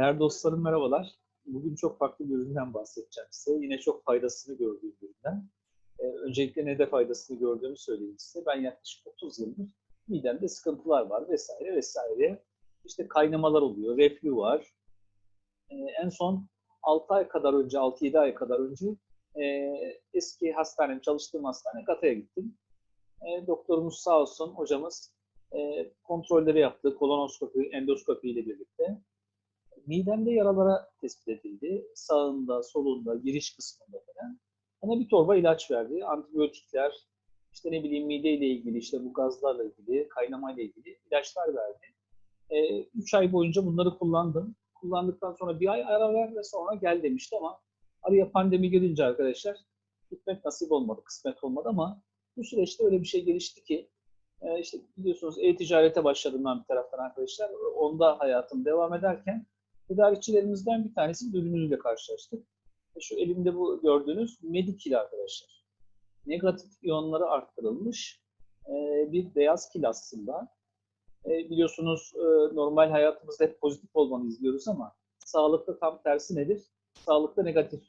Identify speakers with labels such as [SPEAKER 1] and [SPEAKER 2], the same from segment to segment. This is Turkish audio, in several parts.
[SPEAKER 1] Değerli dostlarım merhabalar. Bugün çok farklı bir üründen bahsedeceğim size. Yine çok faydasını gördüğüm bir üründen. Ee, öncelikle ne de faydasını gördüğümü söyleyeyim size. Ben yaklaşık 30 yıldır midemde sıkıntılar var vesaire vesaire. İşte kaynamalar oluyor, reflü var. Ee, en son 6 ay kadar önce, 6-7 ay kadar önce e, eski hastanem, çalıştığım hastane Gata'ya gittim. E, doktorumuz sağ olsun, hocamız e, kontrolleri yaptı, kolonoskopi, endoskopi ile birlikte midemde yaralara tespit edildi. Sağında, solunda, giriş kısmında falan. Bana bir torba ilaç verdi. Antibiyotikler, işte ne bileyim mide ile ilgili, işte bu gazlarla ilgili, kaynama ile ilgili ilaçlar verdi. E, üç ay boyunca bunları kullandım. Kullandıktan sonra bir ay ara ver ve sonra gel demişti ama araya pandemi gelince arkadaşlar gitmek nasip olmadı, kısmet olmadı ama bu süreçte öyle bir şey gelişti ki e, işte biliyorsunuz e-ticarete başladım ben bir taraftan arkadaşlar. Onda hayatım devam ederken tedarikçilerimizden bir tanesi ürünüyle karşılaştık. Şu elimde bu gördüğünüz Medikil arkadaşlar. Negatif iyonları arttırılmış bir beyaz kil aslında. Biliyorsunuz normal hayatımızda hep pozitif olmanı izliyoruz ama sağlıkta tam tersi nedir? Sağlıkta negatif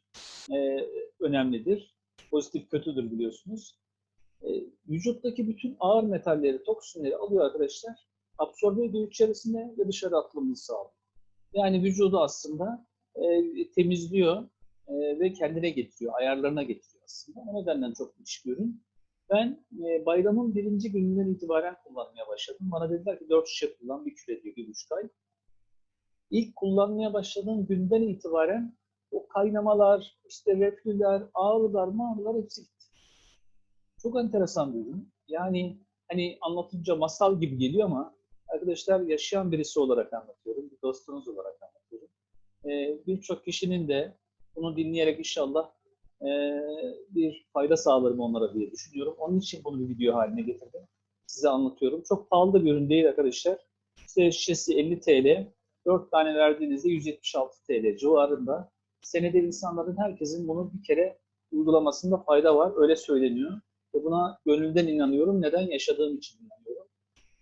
[SPEAKER 1] önemlidir. Pozitif kötüdür biliyorsunuz. Vücuttaki bütün ağır metalleri, toksinleri alıyor arkadaşlar. Absorbe ediyor içerisine ve dışarı atılımını sağlıyor. Yani vücudu aslında e, temizliyor e, ve kendine getiriyor, ayarlarına getiriyor aslında. O nedenle çok müthiş bir. Ben e, bayramın birinci gününden itibaren kullanmaya başladım. Bana dediler ki dört şişe kullan, bir küre diyor, bir buçuk ay. İlk kullanmaya başladığım günden itibaren o kaynamalar, işte reflüler, ağrılar, mağrılar hepsi gitti. Çok enteresan bir ürün. Yani hani anlatınca masal gibi geliyor ama arkadaşlar yaşayan birisi olarak anlatıyorum, dostunuz olarak anlatıyorum. Ee, Birçok kişinin de bunu dinleyerek inşallah e, bir fayda sağlarım onlara diye düşünüyorum. Onun için bunu bir video haline getirdim. Size anlatıyorum. Çok pahalı da bir ürün değil arkadaşlar. İşte şişesi 50 TL, 4 tane verdiğinizde 176 TL civarında. Senede insanların herkesin bunu bir kere uygulamasında fayda var. Öyle söyleniyor. Ve buna gönülden inanıyorum. Neden? Yaşadığım için inanıyorum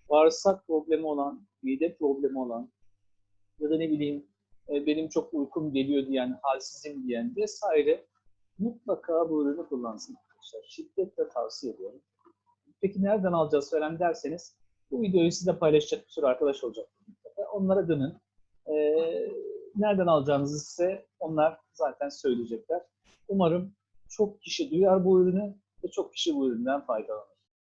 [SPEAKER 1] bağırsak problemi olan, mide problemi olan ya da ne bileyim e, benim çok uykum geliyor diyen, halsizim diyen vesaire mutlaka bu ürünü kullansın arkadaşlar. Şiddetle tavsiye ediyorum. Peki nereden alacağız falan derseniz bu videoyu size paylaşacak bir sürü arkadaş olacak. Onlara dönün. Ee, nereden alacağınızı size onlar zaten söyleyecekler. Umarım çok kişi duyar bu ürünü ve çok kişi bu üründen faydalanır.